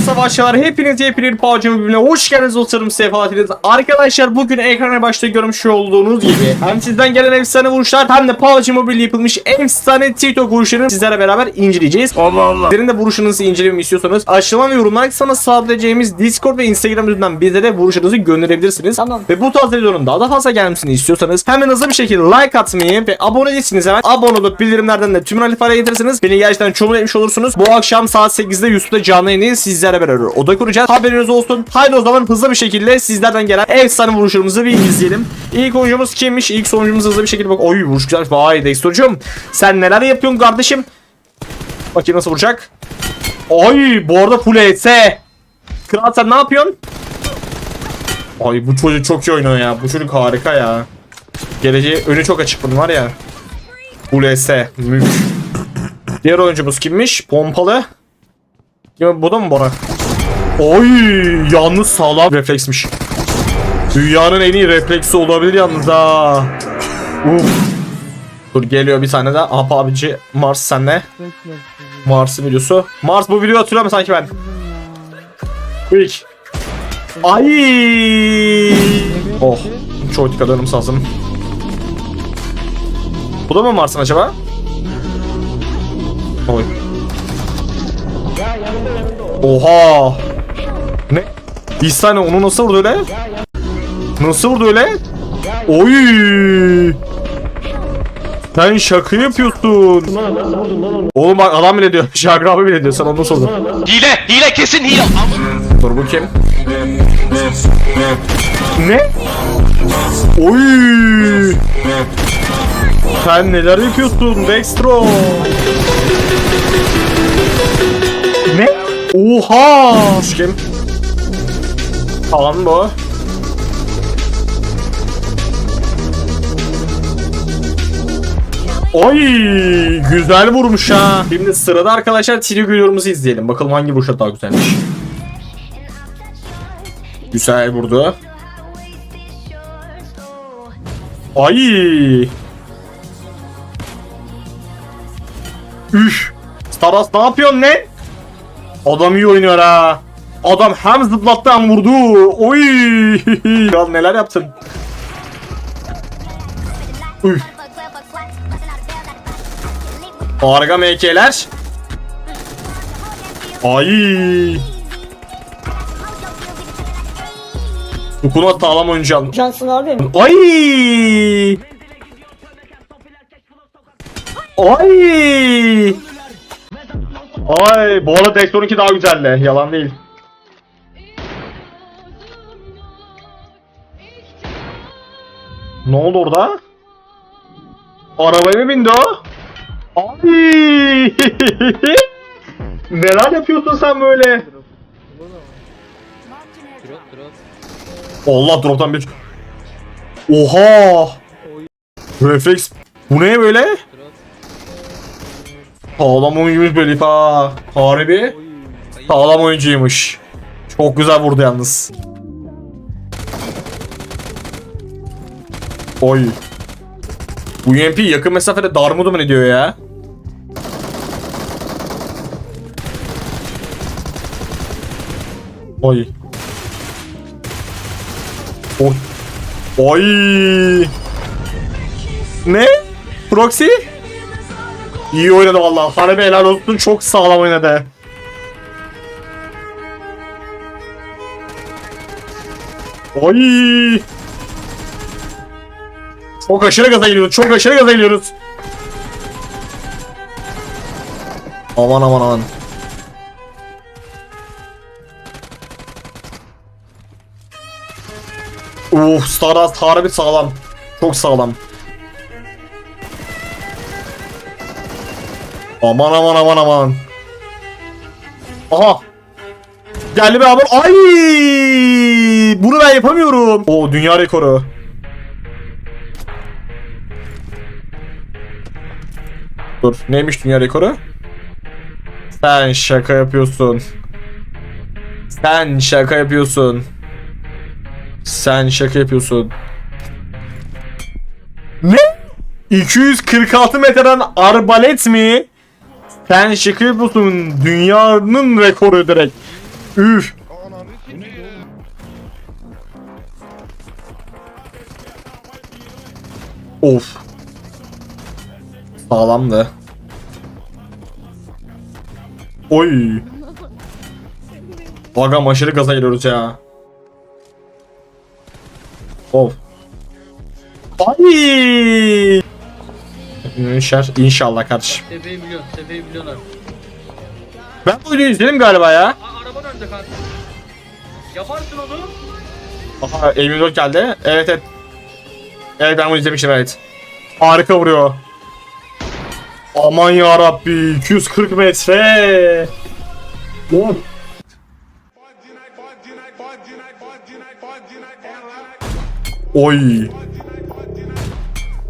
savaşçılar hepiniz yepyeni bir PUBG Mobile'e hoş geldiniz dostlarım sefalar dileriz. Arkadaşlar bugün ekrana başta görmüş olduğunuz gibi hem sizden gelen efsane vuruşlar hem de PUBG Mobile yapılmış efsane TikTok vuruşlarını sizlerle beraber inceleyeceğiz. Allah Allah. Sizlerin de vuruşunuzu incelememi istiyorsanız aşağıdan ve yorumlar kısmına sabitleyeceğimiz Discord ve Instagram üzerinden bize de vuruşunuzu gönderebilirsiniz. Tamam. Ve bu tarz videoların daha da fazla gelmesini istiyorsanız hemen hızlı bir şekilde like atmayı ve abone değilsiniz hemen abone olup bildirimlerden de tüm alifaya getirirsiniz. Beni gerçekten çok mutlu etmiş olursunuz. Bu akşam saat 8'de YouTube'da canlı yayını sizlerle beraber oda kuracağız. Haberiniz olsun. Haydi o zaman hızlı bir şekilde sizlerden gelen efsane vuruşlarımızı bir izleyelim. İlk oyuncumuz kimmiş? İlk sonucumuz hızlı bir şekilde bak. Oy vuruş güzel. Vay Dexter'cum. Sen neler yapıyorsun kardeşim? Bakayım nasıl vuracak. Oy bu arada full ES. Kral sen ne yapıyorsun? Ay bu çocuk çok iyi oynuyor ya. Bu çocuk harika ya. Geleceği önü çok açık bunun var ya. ULS. Mük. Diğer oyuncumuz kimmiş? Pompalı. Ya bu da mı Bora? Oy yalnız sağlam refleksmiş. Dünyanın en iyi refleksi olabilir yalnız ha. Uf. Dur geliyor bir tane daha. Aha abici Mars senle. Mars'ın videosu. Mars bu videoyu hatırlıyor mu sanki ben? Quick. Ay. Oh. Çok dikkat edmemiz lazım. Bu da mı Mars'ın acaba? Oy. Oha. Ne? Bir saniye onu nasıl vurdu öyle? Nasıl vurdu öyle? Oy. Sen şaka yapıyorsun. Oğlum bak adam bile diyor. Şakir abi bile diyor. Sen onu nasıl vurdun? Hile, hile kesin hile. Dur bu kim? Ne? Oy! Sen neler yapıyorsun Dextro? Oha! Kim? Tamam bu. Oy güzel vurmuş ha. Şimdi sırada arkadaşlar yorumumuzu izleyelim. Bakalım hangi vuruşa daha güzelmiş. Güzel vurdu. Ay. Üf. Staras ne yapıyorsun ne? Adam iyi oynuyor ha. Adam hem zıplattı hem vurdu. Oy. Ya neler yaptın? Üf. Harika MK'ler. Ay. Sukuna sağlam oyuncu almış. Johnson abi mi? Ay! Ay! Ay, bu arada Dexter'ınki daha güzeldi. Yalan değil. Ne oldu orada? Arabaya mı bindi o? Ay! Neler yapıyorsun sen böyle? Allah drop'tan bir... Oha! Refleks... Bu ne böyle? Sağlam oyuncuymuş böyle ha. Harbi. Sağlam oyuncuymuş. Çok güzel vurdu yalnız. Oy. Bu UMP yakın mesafede darmudu mu ne diyor ya? Oy. Oy. Oy. Ne? Proxy? İyi oynadı vallahi. Harbi helal olsun. Çok sağlam oynadı. Oy. Çok aşırı gaza geliyoruz. Çok aşırı gaza geliyoruz. Aman aman aman. Uf, Stardust harbi sağlam. Çok sağlam. Aman aman aman aman. Aha. Geldi be abi. Ay! Bunu ben yapamıyorum. O dünya rekoru. Dur. Neymiş dünya rekoru? Sen şaka yapıyorsun. Sen şaka yapıyorsun. Sen şaka yapıyorsun. Ne? 246 metreden arbalet mi? Sen şaka yapıyorsun. Dünyanın rekoru direkt. Üf. Of. Sağlamdı. Oy. Aga aşırı gaza geliyoruz ya. Of. Ay. İnşallah, inşallah kardeşim. Tepeyi biliyorsun, tepeyi biliyorlar. Ben bu videoyu izledim galiba ya. Aa, araban önde kanka. Yaparsın onu. Aha M24 geldi. Evet evet. Evet ben bunu izlemiştim evet. Harika vuruyor. Aman ya Rabbi 240 metre. Oy.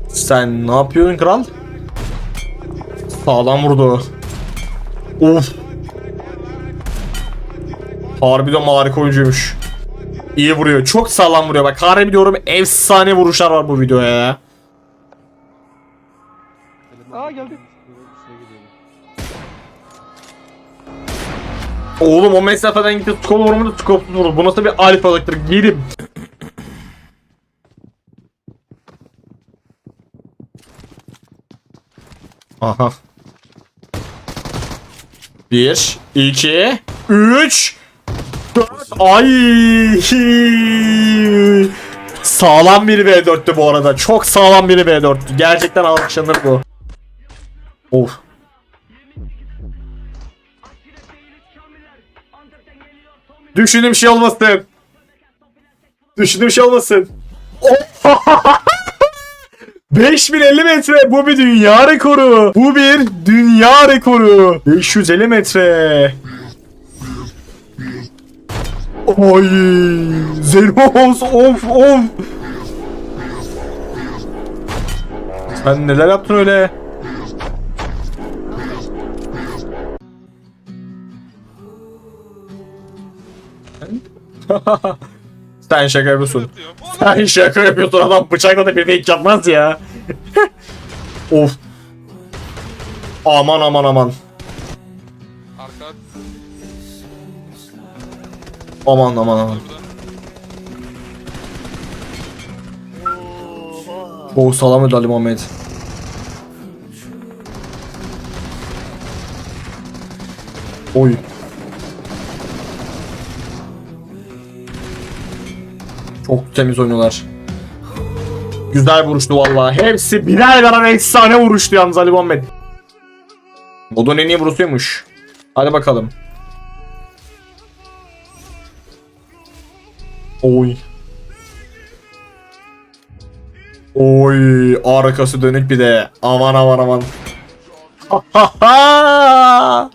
Sen ne yapıyorsun kral? Sağlam vurdu. Of. Harbiden harika oyuncuymuş. İyi vuruyor. Çok sağlam vuruyor. Bak harbi diyorum efsane vuruşlar var bu videoya ya. Aa geldi. Oğlum o mesafeden gitti skop vurmadı skop vurdu. Bu nasıl bir alfalıktır? Yerim. Aha. Bir, iki, üç, dört. Ay. Sağlam bir V4'tü bu arada. Çok sağlam bir V4'tü. Gerçekten alkışlanır bu. Of. Düşündüğüm şey olmasın. Düşündüğüm şey olmasın. 5050 metre bu bir dünya rekoru. Bu bir dünya rekoru. 550 metre. Oy. Zeros of of. Sen neler yaptın öyle? Sen şaka yapıyorsun. Sen şaka yapıyorsun adam bıçakla da bir fake yapmaz ya. of. Aman aman aman. Arka Aman aman aman. Oh salam ödü Ali Muhammed. Oy. Çok temiz oynuyorlar. Güzel vuruştu vallahi. Hepsi birer birer efsane vuruştu yalnız Ali Muhammed. Modun en iyi vuruşuymuş. Hadi bakalım. Oy. Oy arkası dönük bir de. Aman aman aman.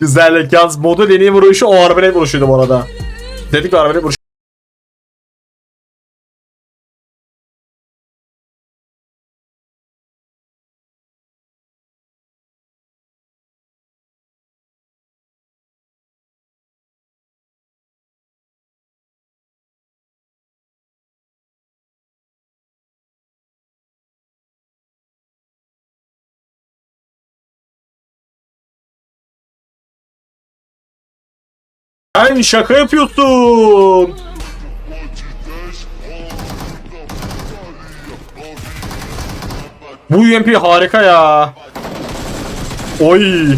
Güzellik yalnız modun en vuruşu o arbelet vuruşuydu bu arada. Dedik arbelet vuruşu. Sen şaka yapıyorsun. Bu UMP harika ya. Oy.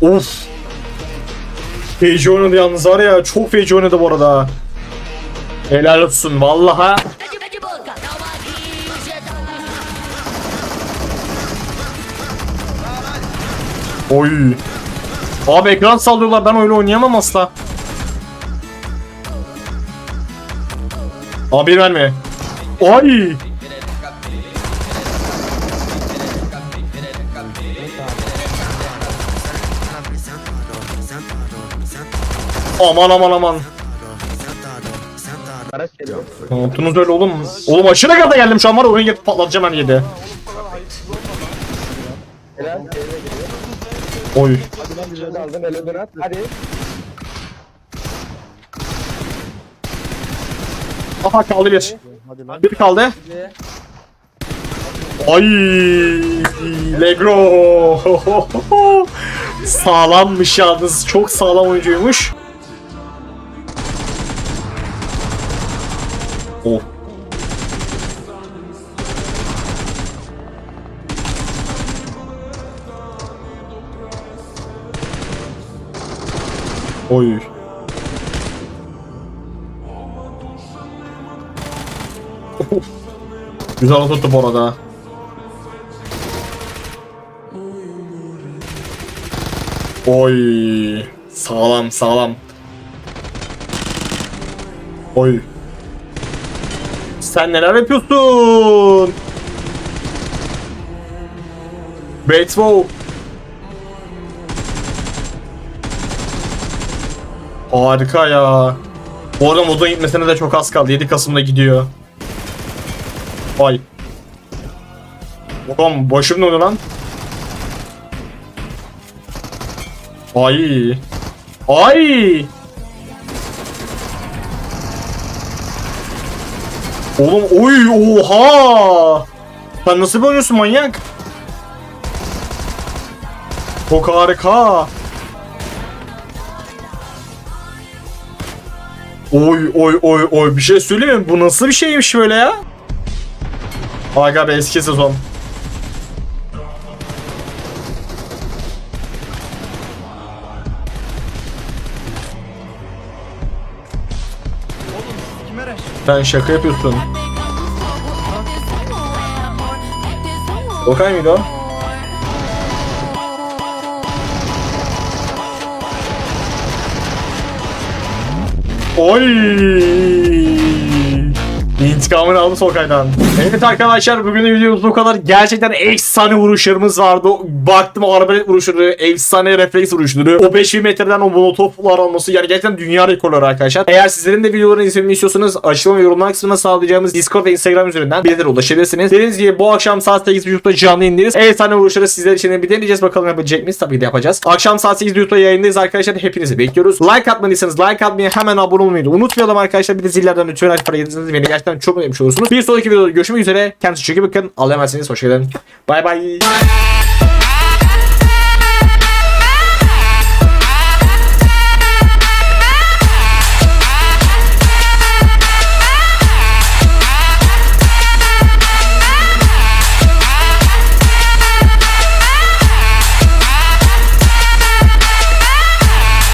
Of. Feci oynadı yalnız var ya. Çok feci oynadı bu arada. Helal olsun vallaha. Oy. Abi ekran sallıyorlar ben öyle oynayamam asla. Abi verme. Ay. Aman aman aman. Ne yaptınız öyle oğlum? Oğlum aşırı gaza geldim şu an var oyun getirip patlatacağım her yedi. Oy. aldım elini at. Hadi. Aha kaldı bir. Bir kaldı. Ay, Legro. Sağlammış yalnız. Çok sağlam oyuncuymuş. Oh. Oy. Güzel tuttu bu arada. Oy. Sağlam sağlam. Oy. Sen neler yapıyorsun? Batesbow. Harika ya. Bu arada modun gitmesine de çok az kaldı. 7 Kasım'da gidiyor. Ay. Oğlum başım döndü lan. Ay. Ay. Oğlum oy oha. Sen nasıl bir oynuyorsun manyak? Çok harika. Oy oy oy oy bir şey söyleyeyim mi? Bu nasıl bir şeymiş böyle ya? Aga be eski sezon. Sen şaka yapıyorsun. Okay mıydı o? Oy! İntikamını aldı Sokay'dan. Evet arkadaşlar bugün de videomuz bu kadar. Gerçekten efsane vuruşlarımız vardı. Baktım o vuruşları, efsane refleks vuruşları. O 5000 metreden o molotoflar alması yani gerçekten dünya rekorları arkadaşlar. Eğer sizlerin de videolarını izlememi istiyorsanız açıklama ve yorumlar kısmına sağlayacağımız Discord ve Instagram üzerinden bizlere ulaşabilirsiniz. Dediğiniz gibi bu akşam saat 8 YouTube'da canlı yayındayız. Efsane vuruşları sizler için bir deneyeceğiz. Bakalım yapabilecek miyiz? Tabii ki de yapacağız. Akşam saat 8 YouTube'da yayındayız arkadaşlar. Hepinizi bekliyoruz. Like atmadıysanız like atmayı hemen abone olmayı unutmayalım arkadaşlar. Bir de zillerden lütfen aç para yedirseniz beni gerçekten çok mutlu olursunuz. Bir sonraki videoda görüşmek üzere. Kendinize çok iyi bakın. Allah'a emanetsiniz. Hoşçakalın. Bay bay.